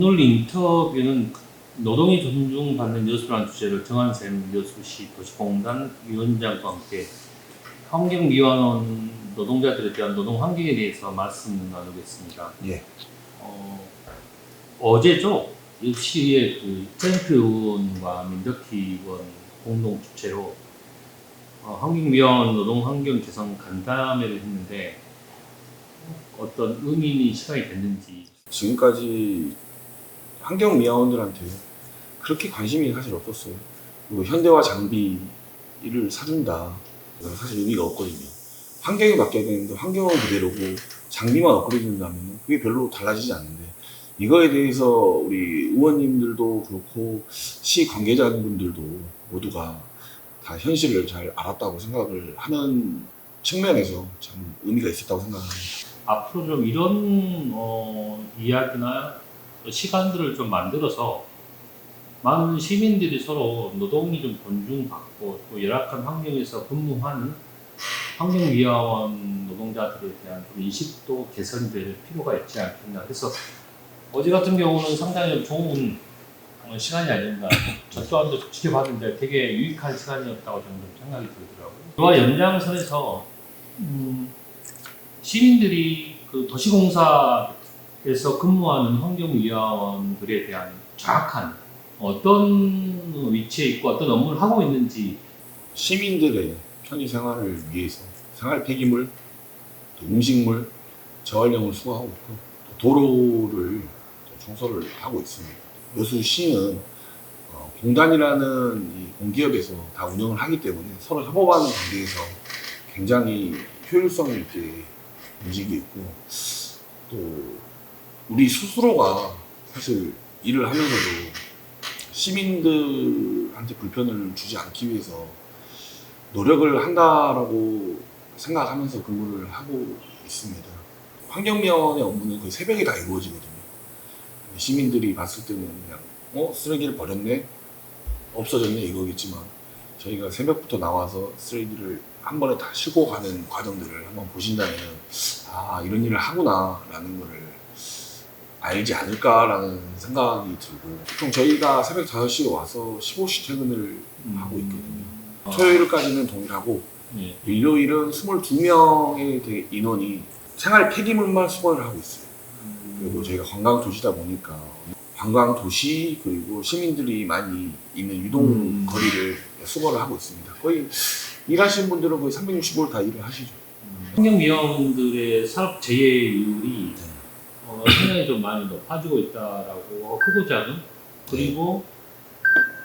오늘 인터뷰는 노동이 존중받는 여수라는 주제로 정한샘 여수시 도시공단 위원장과 함께 환경미화원 노동자들에 대한 노동 환경에 대해서 말씀 나누겠습니다. 예. 어, 어제죠. 이 시의 그 샘프 의원과 민덕희 의원 공동 주최로 어, 환경미화원 노동 환경 개선 간담회를 했는데 어떤 의미니 시간이 됐는지 지금까지 환경 미화원들한테 그렇게 관심이 사실 없었어요. 그리고 현대화 장비를 사준다. 사실 의미가 없거든요. 환경이 바뀌어야 되는데 환경은 그대로고 장비만 업그레이드 된다면 그게 별로 달라지지 않는데 이거에 대해서 우리 의원님들도 그렇고 시 관계자분들도 모두가 다 현실을 잘 알았다고 생각을 하는 측면에서 참 의미가 있었다고 생각합니다. 앞으로 좀 이런 어, 이야기나 시간들을 좀 만들어서 많은 시민들이 서로 노동이 좀 존중받고 또 열악한 환경에서 근무하는 환경미화원 노동자들에 대한 좀 인식도 개선될 필요가 있지 않겠나 그래서 어제 같은 경우는 상당히 좋은 어, 시간이 아닌가. 저 또한도 지켜봤는데 되게 유익한 시간이었다고 저는 좀 생각이 들더라고요. 이와 연장선에서 음, 시민들이 그 도시공사 에서 근무하는 환경위원들에 대한 정확한 어떤 위치에 있고 어떤 업무를 하고 있는지 시민들의 편의 생활을 위해서 생활 폐기물, 또 음식물, 재활용을 수거하고 있고 또 도로를 또 청소를 하고 있습니다. 여수시는 어, 공단이라는 이 공기업에서 다 운영을 하기 때문에 서로 협업하는 관계에서 굉장히 효율성 있게 움직이고 또 우리 스스로가 사실 일을 하면서도 시민들한테 불편을 주지 않기 위해서 노력을 한다라고 생각하면서 근무를 하고 있습니다. 환경미화원의 업무는 거의 새벽에 다 이루어지거든요. 시민들이 봤을 때는 그냥 어 쓰레기를 버렸네 없어졌네 이거겠지만 저희가 새벽부터 나와서 쓰레기를 한 번에 다 싣고 가는 과정들을 한번 보신다면 아 이런 일을 하구나라는 거를 알지 않을까라는 생각이 들고 보통 저희가 새벽 5시에 와서 15시 퇴근을 하고 있거든요. 어, 토요일까지는 동일하고 예. 일요일은 22명의 인원이 생활 폐기물만 수거를 하고 있어요. 그리고 저희가 관광 도시다 보니까 관광 도시 그리고 시민들이 많이 있는 유동 음. 거리를 수거를 하고 있습니다. 거의 일하시는 분들은 거의 365일 다 일을 하시죠. 환경위원들의 산업 재해율이 어, 상당히 좀 많이 높아지고 있다라고 크고 작은 그리고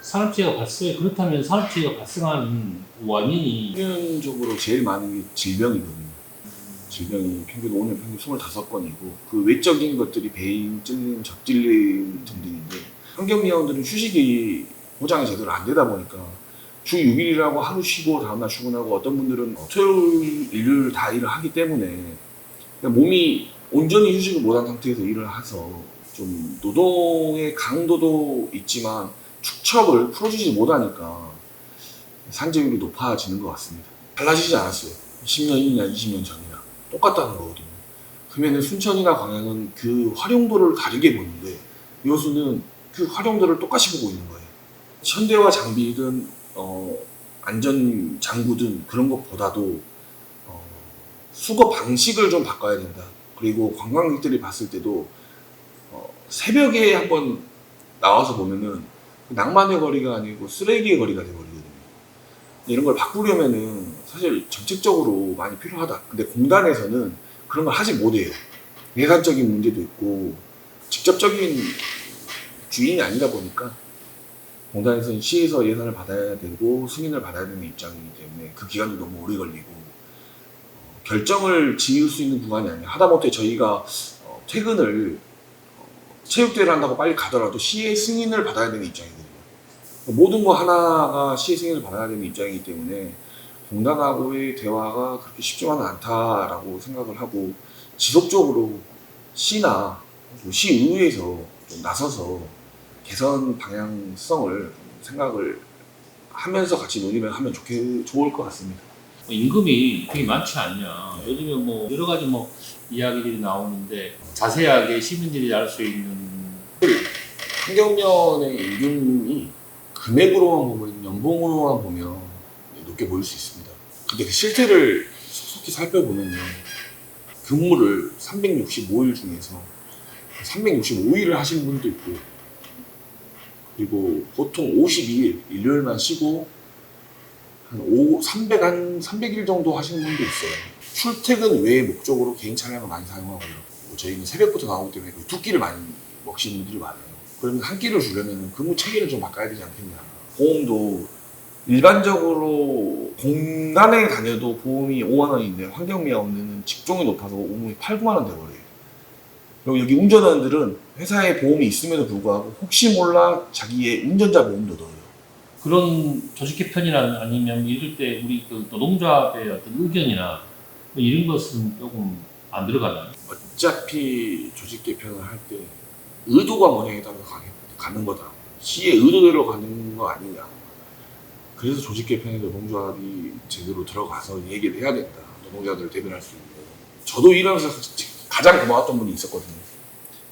산업재해가 발생 그렇다면 산업재해가 발생하는 원인이 평균적으로 제일 많은 게 질병이거든요. 질병이 평균 5년 평균 25건이고 그 외적인 것들이 배임, 찔림, 접질림 등등인데 환경미화원들은 휴식이 보장이 제대로 안 되다 보니까 주 6일이라고 하루 쉬고 다음날 출근하고 어떤 분들은 토요일, 일요일 다 일을 하기 때문에 그냥 몸이 온전히 휴식을 못한 상태에서 일을 해서 좀 노동의 강도도 있지만 축척을 풀어주지 못하니까 산재율이 높아지는 것 같습니다. 달라지지 않았어요. 10년이나 20년 전이나 똑같다는 거거든요. 그러면 순천이나 광양은 그 활용도를 다르게 보는데 여수는 그 활용도를 똑같이 보고 있는 거예요. 현대화 장비든 어, 안전 장구든 그런 것보다도 어, 수거 방식을 좀 바꿔야 된다. 그리고 관광객들이 봤을 때도 어, 새벽에 한번 나와서 보면은 낭만의 거리가 아니고 쓰레기의 거리가 돼버리거든요. 이런 걸 바꾸려면은 사실 정책적으로 많이 필요하다. 근데 공단에서는 그런 걸 하지 못해요. 예산적인 문제도 있고 직접적인 주인이 아니다 보니까 공단에서는 시에서 예산을 받아야 되고 승인을 받아야 되는 입장이기 때문에 그 기간도 너무 오래 걸리고 어, 결정을 지을 수 있는 구간이 아니에요. 하다못해 저희가 어, 퇴근을 어, 체육대회를 한다고 빨리 가더라도 시의 승인을 받아야 되는 입장이거든요. 모든 거 하나가 시의 승인을 받아야 되는 입장이기 때문에 공단하고의 대화가 그렇게 쉽지만은 않다라고 생각을 하고 지속적으로 시나 또 시의회에서 좀 나서서 개선 방향성을 생각을 하면서 같이 논의를 하면 좋게 좋을 것 같습니다. 뭐 임금이 되게 많지 않냐. 요즘에 뭐 여러 가지 뭐 이야기들이 나오는데 자세하게 시민들이 알 수 있는 환경면의 이름이 금액으로만 보면 연봉으로만 보면 높게 보일 수 있습니다. 근데 그 실태를 속히 살펴보면요. 근무를 365일 중에서 365일을 하시는 분도 있고 그리고 보통 52일 일요일만 쉬고 한 5, 300, 한 300일 정도 하시는 분도 있어요. 출퇴근 외의 목적으로 개인 차량을 많이 사용하고요. 뭐 저희는 새벽부터 나오기 때문에 그두 끼를 많이 먹시는 분들이 많아요. 그러면 한 끼를 주려면 근무 체계를 좀 바꿔야 되지 않겠냐. 보험도 일반적으로 공단에 다녀도 보험이 5만 원인데 환경미화 없는 직종이 높아서 보험이 8, 9만 원 돼버려요. 그리고 여기 운전원들은 회사에 보험이 있음에도 불구하고 혹시 몰라 자기의 운전자 보험도 넣어요. 그런 조직 개편이나 아니면 이럴 때 우리 그 노동조합의 어떤 의견이나 뭐 이런 것은 조금 안 들어가나요? 어차피 조직 개편을 할 때 의도가 뭐냐에 따라서 가- 가는 거다. 시의 의도대로 가는 거 아니냐. 그래서 조직 개편에 노동조합이 제대로 들어가서 얘기를 해야 된다. 노동자들을 대변할 수 있는. 저도 일하면서 가장 고마웠던 분이 있었거든요.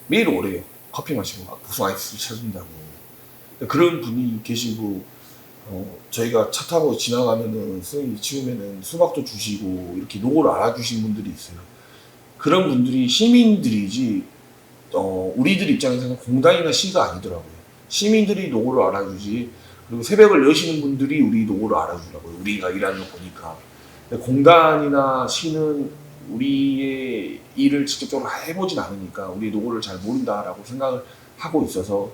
매일 오래요. 커피 마시고 막 무슨 아이스를 찾는다고. 그런 분이 계시고 어, 저희가 차 타고 지나가면은 쓰레기 치우면은 수박도 주시고 이렇게 노고를 알아주신 분들이 있어요. 그런 분들이 시민들이지 어, 우리들 입장에서는 공단이나 시가 아니더라고요. 시민들이 노고를 알아주지 그리고 새벽을 여시는 분들이 우리 노고를 알아주더라고요. 우리가 일하는 거 보니까. 공단이나 시는 우리의 일을 직접적으로 해보진 않으니까 우리 노고를 잘 모른다라고 생각을 하고 있어서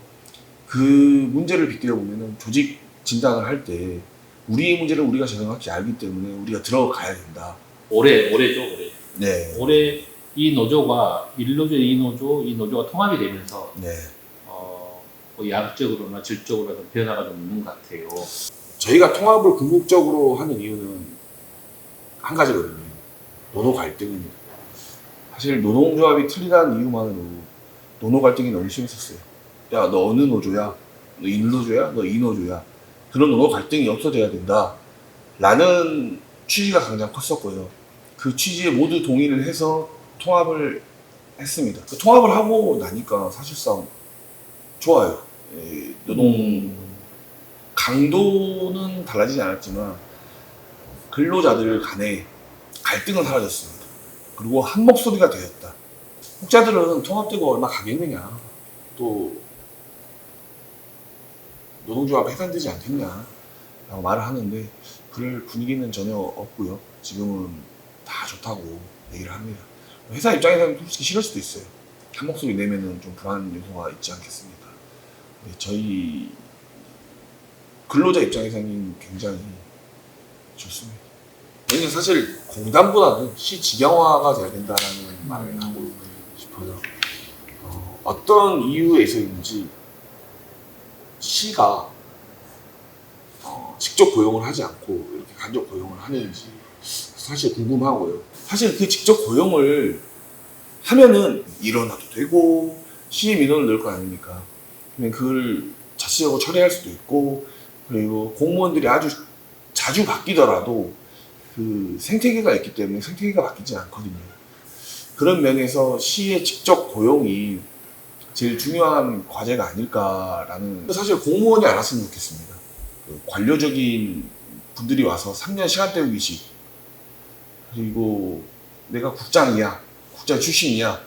그 문제를 빗대어 보면은 조직 진단을 할 때 우리의 문제를 우리가 정확히 알기 때문에 우리가 들어가야 된다. 올해 올해죠 올해. 네. 올해 이 노조가 1노조, 2노조, 이 노조가 통합이 되면서 네. 어, 뭐 양적으로나 질적으로 좀 변화가 좀 있는 것 같아요. 저희가 통합을 궁극적으로 하는 이유는 한 가지거든요. 노노 갈등입니다. 사실 노동조합이 틀리다는 이유만으로 노노 갈등이 너무 심했었어요. 야, 너 어느 노조야? 너 1노조야? 너 2노조야? 그런 노노 갈등이 없어져야 된다. 라는 취지가 가장 컸었고요. 그 취지에 모두 동의를 해서 통합을 했습니다. 그 통합을 하고 나니까 사실상 좋아요. 예, 노동 강도는 달라지지 않았지만 근로자들 간에 갈등은 사라졌습니다. 그리고 한 목소리가 되었다. 혹자들은 통합되고 얼마 가겠느냐, 또 노동조합 해산되지 않겠냐, 라고 말을 하는데 그럴 분위기는 전혀 없고요. 지금은 다 좋다고 얘기를 합니다. 회사 입장에서는 솔직히 싫을 수도 있어요. 한 목소리 내면은 좀 불안 요소가 있지 않겠습니까? 네, 저희 근로자 입장에서는 굉장히 좋습니다. 저희는 사실 공단보다는 시 직영화가 돼야 된다라는 말을 하고 싶어요. 어, 어떤 이유에서인지 시가 어, 직접 고용을 하지 않고 이렇게 간접 고용을 하는지 사실 궁금하고요. 사실 그 직접 고용을 하면은 일어나도 되고 시의 민원을 넣을 거 아닙니까? 그러면 그걸 자체적으로 처리할 수도 있고 그리고 공무원들이 아주 자주 바뀌더라도 그 생태계가 있기 때문에 생태계가 바뀌지 않거든요. 그런 면에서 시의 직접 고용이 제일 중요한 과제가 아닐까라는 사실 공무원이 알았으면 좋겠습니다. 그 관료적인 분들이 와서 3년 시간 때우기식 그리고 내가 국장이야 국장 출신이야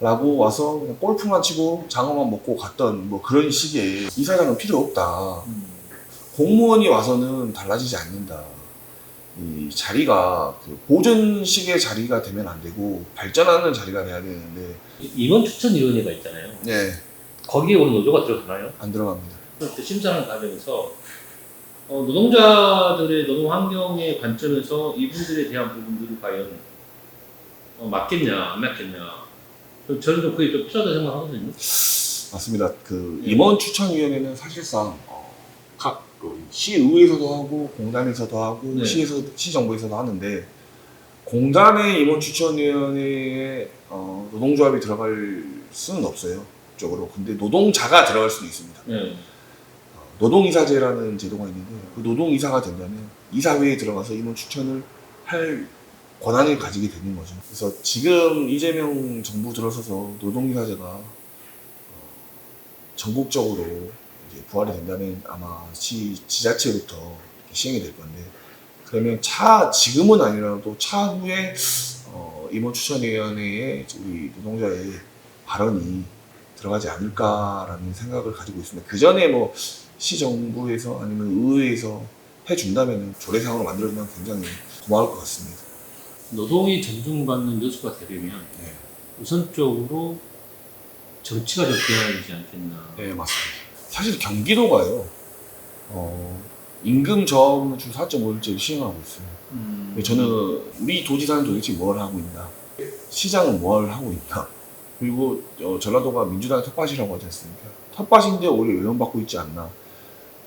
라고 와서 그냥 골프만 치고 장어만 먹고 갔던 뭐 그런 식의 이 사장은 필요 없다. 공무원이 와서는 달라지지 않는다. 이 자리가 그 보존식의 자리가 되면 안 되고 발전하는 자리가 돼야 되는데 임원 추천위원회가 있잖아요. 네, 거기에 우리 노조가 들어가나요? 안 들어갑니다. 그 심사하는 과정에서 어, 노동자들의 노동 환경의 관점에서 이분들에 대한 부분들이 과연 어, 맞겠냐 안 맞겠냐 좀 저는 좀 그게 좀 필요하다 생각하거든요. 맞습니다. 그 네. 임원 추천위원회는 사실상 어, 각그 시의회에서도 하고 공단에서도 하고 네. 시에서 시정부에서도 하는데 공단의 임원 추천위원회에 어, 노동조합이 들어갈 수는 없어요. 쪽으로. 근데 노동자가 들어갈 수도 있습니다. 네. 노동이사제라는 제도가 있는데 그 노동이사가 된다면 이사회에 들어가서 임원 추천을 할 권한을 가지게 되는 거죠. 그래서 지금 이재명 정부 들어서서 노동이사제가 어, 전국적으로 부활이 된다면 아마 시 지자체부터 시행이 될 건데 그러면 차 지금은 아니라도 차후에 어, 임원 추천위원회에 우리 노동자의 발언이 들어가지 않을까라는 생각을 가지고 있습니다. 그 전에 뭐 시정부에서 아니면 의회에서 해준다면 조례상으로 만들어주면 굉장히 고마울 것 같습니다. 노동이 존중받는 여수가 되려면 네, 우선적으로 정치가 좀 되어야 되지 않겠나. 네 맞습니다. 사실 경기도가요, 어, 임금 저하는 주 4.5일제를 시행하고 있어요. 음, 저는 우리 도지사는 도대체 뭘 하고 있나? 시장은 뭘 하고 있나? 그리고 어, 전라도가 민주당의 텃밭이라고 하지 않습니까? 텃밭인데 오히려 외면받고 있지 않나?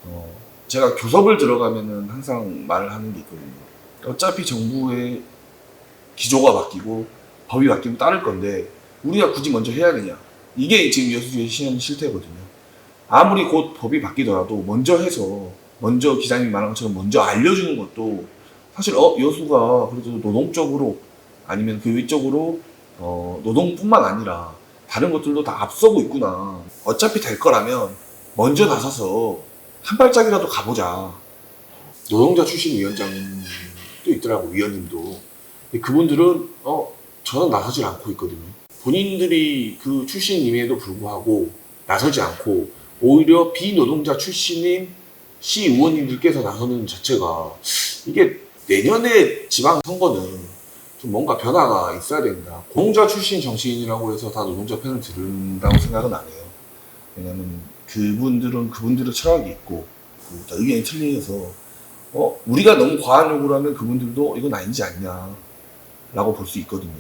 어, 제가 교섭을 들어가면은 항상 말을 하는 게 있거든요. 어차피 정부의 기조가 바뀌고 법이 바뀌면 따를 건데 우리가 굳이 먼저 해야 되냐? 이게 지금 여수주의 시행 실태거든요. 아무리 곧 법이 바뀌더라도 먼저 해서 먼저 기자님 말한 것처럼 먼저 알려주는 것도 사실 어 여수가 그래도 노동적으로 아니면 그 위쪽으로 어, 노동뿐만 아니라 다른 것들도 다 앞서고 있구나. 어차피 될 거라면 먼저 나서서 한 발짝이라도 가보자. 노동자 출신 위원장도 있더라고 위원님도. 그분들은 어 저는 나서질 않고 있거든요. 본인들이 그 출신임에도 불구하고 나서지 않고 오히려 비노동자 출신인 시 의원님들께서 나서는 자체가 이게 내년에 지방 선거는 좀 뭔가 변화가 있어야 된다. 공자 출신 정치인이라고 해서 다 노동자 편을 들은다고 생각은 안 해요. 왜냐면 그분들은 그분들의 철학이 있고 그다 의견이 틀려서 어 우리가 너무 과한 요구를 하면 그분들도 이건 아니지 않냐라고 볼 수 있거든요.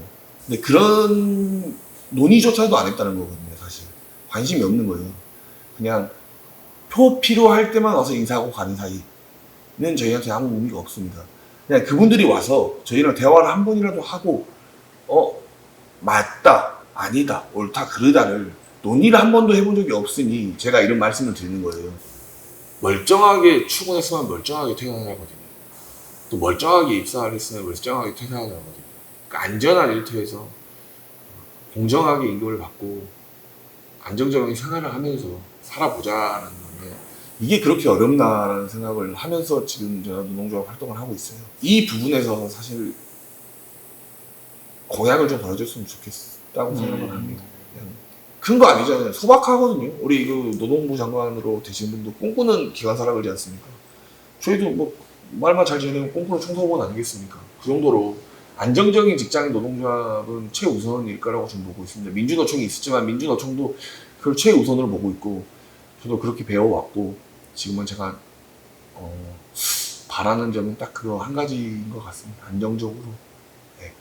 근데 그런 논의조차도 안 했다는 거거든요, 사실. 관심이 없는 거예요. 그냥 표 필요할 때만 와서 인사하고 가는 사이는 저희한테 아무 의미가 없습니다. 그냥 그분들이 와서 저희랑 대화를 한 번이라도 하고 어 맞다 아니다 옳다 그르다를 논의를 한 번도 해본 적이 없으니 제가 이런 말씀을 드리는 거예요. 멀쩡하게 출근했으면 멀쩡하게 퇴근하거든요. 또 멀쩡하게 입사를 했으면 멀쩡하게 퇴근하거든요. 그러니까 안전한 일터에서 공정하게 임금을 받고 안정적인 생활을 하면서 살아보자는 건데 이게 그렇게 어렵나라는 생각을 하면서 지금 제가 노동조합 활동을 하고 있어요. 이 부분에서 사실 공약을 좀 걸어줬으면 좋겠다고 생각을 합니다. 큰 거 아니잖아요. 소박하거든요. 우리 그 노동부 장관으로 되신 분도 꿈꾸는 기관사라 그러지 않습니까? 저희도 뭐 말만 잘 지내면 꿈꾸는 청소원 아니겠습니까? 그 정도로 안정적인 직장인 노동조합은 최우선일 거라고 저는 보고 있습니다. 민주노총이 있었지만 민주노총도 그걸 최우선으로 보고 있고 저도 그렇게 배워왔고 지금은 제가 어, 바라는 점은 딱 그거 한 가지인 것 같습니다. 안정적으로. 네.